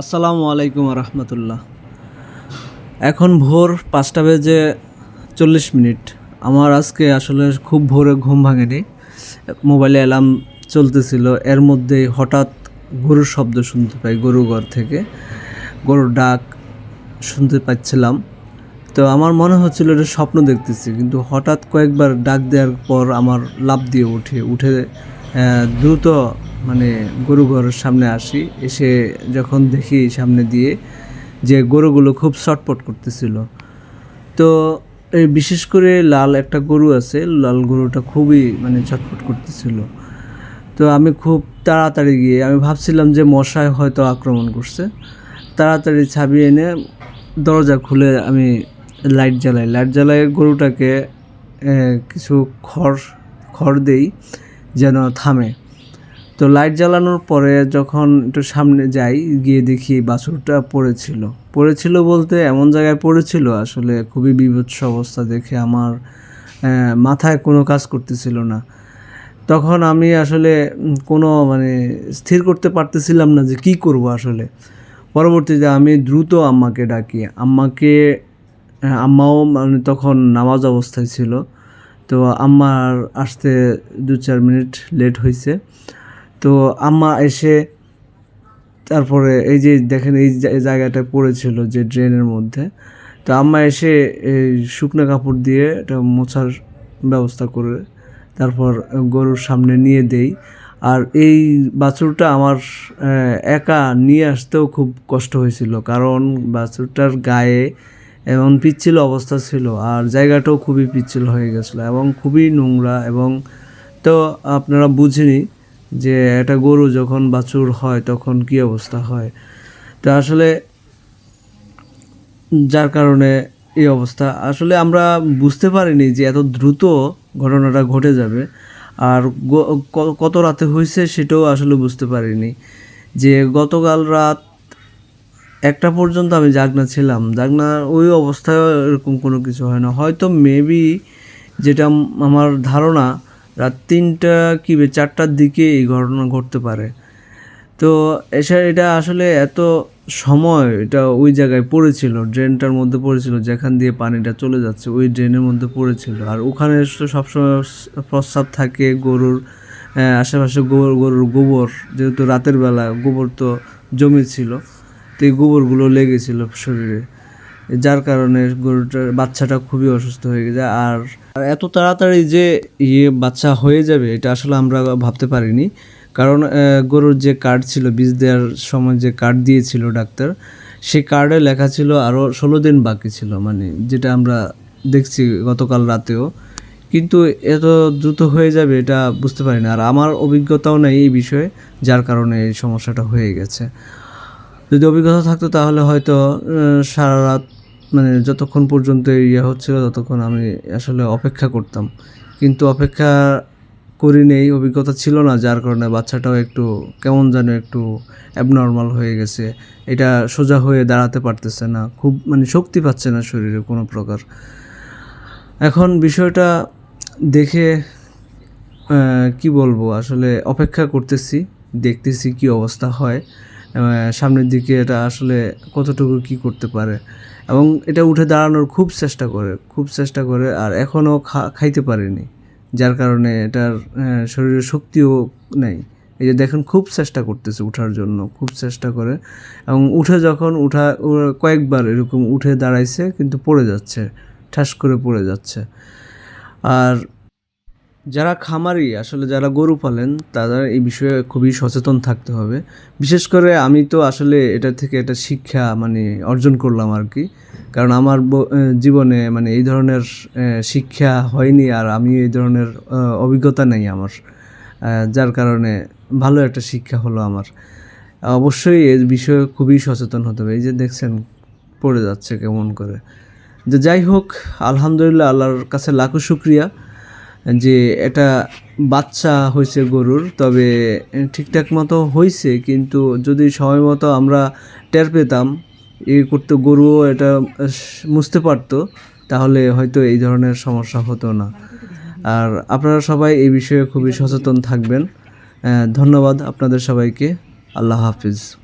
আসসালামু আলাইকুম রহমতুল্লাহ। এখন ভোর পাঁচটা বেজে চল্লিশ মিনিট। আমার আজকে আসলে খুব ভোরে ঘুম ভাঙেনি। মোবাইলে অ্যালার্ম চলতেছিল। এর মধ্যেই হঠাৎ গরুর শব্দ শুনতে পাই গরু ঘর থেকে। গরুর ডাক শুনতে পাচ্ছিলাম। তো আমার মনে হচ্ছিল এটা স্বপ্ন দেখতেছি। কিন্তু হঠাৎ কয়েকবার ডাক দেওয়ার পর আমার লাভ দিয়ে উঠে উঠে দ্রুত মানে গরু ঘরের সামনে আসি। এসে যখন দেখি সামনে দিয়ে যে গরুগুলো খুব ছটপট করতেছিল। তো এই বিশেষ করে লাল একটা গরু আছে, লাল গরুটা খুবই মানে ছটফট করতেছিল। তো আমি খুব তাড়াতাড়ি গিয়ে, আমি ভাবছিলাম যে মশায় হয়তো আক্রমণ করছে। তাড়াতাড়ি ছাবি এনে দরজা খুলে আমি লাইট জ্বালাই। লাইট জ্বালাই গরুটাকে কিছু খড় খড় দেই। যেন থামে। তো লাইট জ্বালানোর পরে যখন একটু সামনে যাই, গিয়ে দেখি বাছুরটা পড়েছিল। পড়েছিল বলতে এমন জায়গায় পড়েছিল, আসলে খুবই বিভৎস অবস্থা দেখে আমার মাথায় কোনো কাজ করতেছিল না। তখন আমি আসলে কোনো মানে স্থির করতে পারতেছিলাম না যে কি করব আসলে। পরবর্তীতে আমি দ্রুত আম্মাকে ডাকি। আম্মাকে, আম্মাও মানে তখন নামাজ অবস্থায় ছিল। তো আম্মার আসতে দু চার মিনিট লেট হয়েছে তো আম্মা এসে তারপরে এই যে দেখেন এই জায়গাটা পড়েছিল যে ড্রেনের মধ্যে। তো আম্মা এসে এই শুকনো কাপড় দিয়ে এটা মোছার ব্যবস্থা করে তারপর গরুর সামনে নিয়ে দেই। আর এই বাছুরটা আমার একা নিয়ে আসতেও খুব কষ্ট হয়েছিল। কারণ বাছুরটার গায়ে এমন পিচ্ছিল অবস্থা ছিল, আর জায়গাটাও খুবই পিচ্ছিল হয়ে গেছিল এবং খুবই নোংরা এবং তো আপনারা বুঝিনি যে একটা গরু যখন বাছুর হয় তখন কি অবস্থা হয়। তো আসলে যার কারণে এই অবস্থা। আসলে আমরা বুঝতে পারিনি যে এত দ্রুত ঘটনাটা ঘটে যাবে, আর কত রাতে হয়েছে সেটাও আসলে বুঝতে পারিনি যে গতকাল রাত একটা পর্যন্ত আমি জাগনা ছিলাম। জাগনা ওই অবস্থায় এরকম কোনো কিছু হয় না। হয়তো মেবি যেটা আমার ধারণা, রাত তিনটা কি চারটার দিকে এই ঘটনা ঘটতে পারে। তো এসে এটা আসলে এত সময় এটা ওই জায়গায় পড়েছিল, ড্রেনটার মধ্যে পড়েছিল, যেখান দিয়ে পানিটা চলে যাচ্ছে ওই ড্রেনের মধ্যে পড়েছিল। আর ওখানে তো সবসময় প্রস্রাব থাকে গরুর আশেপাশে গোবর গরুর গোবর, যেহেতু রাতের বেলা গোবর তো জমে ছিল। তো এই গোবরগুলো লেগেছিল শরীরে, যার কারণে গরুটার বাচ্চাটা খুবই অসুস্থ হয়ে গেছে। আর এত তাড়াতাড়ি যে ইয়ে বাচ্চা হয়ে যাবে, এটা আসলে আমরা ভাবতে পারিনি। কারণ গরুর যে কার্ড ছিল, বীজ দেওয়ার সময় যে কার্ড দিয়েছিল ডাক্তার, সেই কার্ডে লেখা ছিল আরও ষোলো দিন বাকি ছিল মানে যেটা আমরা দেখছি গতকাল রাতেও। কিন্তু এত দ্রুত হয়ে যাবে এটা বুঝতে পারি না আর আমার অভিজ্ঞতাও নেই এই বিষয়ে, যার কারণে এই সমস্যাটা হয়ে গেছে। যদি অভিজ্ঞতা থাকতো তাহলে হয়তো সারা রাত মানে যতক্ষণ পর্যন্ত ইয়ে হচ্ছিল ততক্ষণ আমি আসলে অপেক্ষা করতাম। কিন্তু অপেক্ষা করি নেই অভিজ্ঞতা ছিল না, যার কারণে বাচ্চাটাও একটু কেমন যেন একটু অ্যাবনর্মাল হয়ে গেছে। এটা সোজা হয়ে দাঁড়াতে পারতেছে না, খুব মানে শক্তি পাচ্ছে না শরীরে কোনো প্রকার। এখন বিষয়টা দেখে কি বলব, আসলে অপেক্ষা করতেছি, দেখতেছি কি অবস্থা হয়। সামনের দিকে এটা আসলে কতটুকু কি করতে পারে। এবং এটা উঠে দাঁড়ানোর খুব চেষ্টা করে খুব চেষ্টা করে আর এখনও খাইতে পারেনি। যার কারণে এটার আহ, শরীরে শক্তিও নেই। এই যে দেখেন খুব চেষ্টা করতেছে উঠার জন্য খুব চেষ্টা করে। এবং উঠে যখন উঠা কয়েকবার এরকম উঠে দাঁড়াইছে কিন্তু পড়ে যাচ্ছে ঠাস করে পড়ে যাচ্ছে। আর যারা খামারি, আসলে যারা গরু পালেন, তারা এই বিষয়ে খুবই সচেতন থাকতে হবে। বিশেষ করে আমি তো আসলে এটা থেকে একটা শিক্ষা মানে অর্জন করলাম আর কি কারণ আমার জীবনে মানে এই ধরনের শিক্ষা হয়নি আর আমি এই ধরনের অভিজ্ঞতা নেই আমার। যার কারণে ভালো একটা শিক্ষা হলো আমার। অবশ্যই এই বিষয়ে খুবই সচেতন হতে হবে। এই যে দেখছেন, পড়ে যাচ্ছে কেমন করে। যে যাই হোক, আলহামদুলিল্লাহ, আল্লাহর কাছে লাখো শুক্রিয়া। যে এটা বাচ্চা হয়েছে গরুর, তবে ঠিকঠাক মতো হয়েছে, কিন্তু যদি সময় মতো আমরা টের পেতাম, এ করতে গরুও এটা মুছতে পারতো, তাহলে হয়তো এই ধরনের সমস্যা হতো না। আর আপনারা সবাই এই বিষয়ে খুবই সচেতন থাকবেন। ধন্যবাদ আপনাদের সবাইকে। আল্লাহ হাফিজ।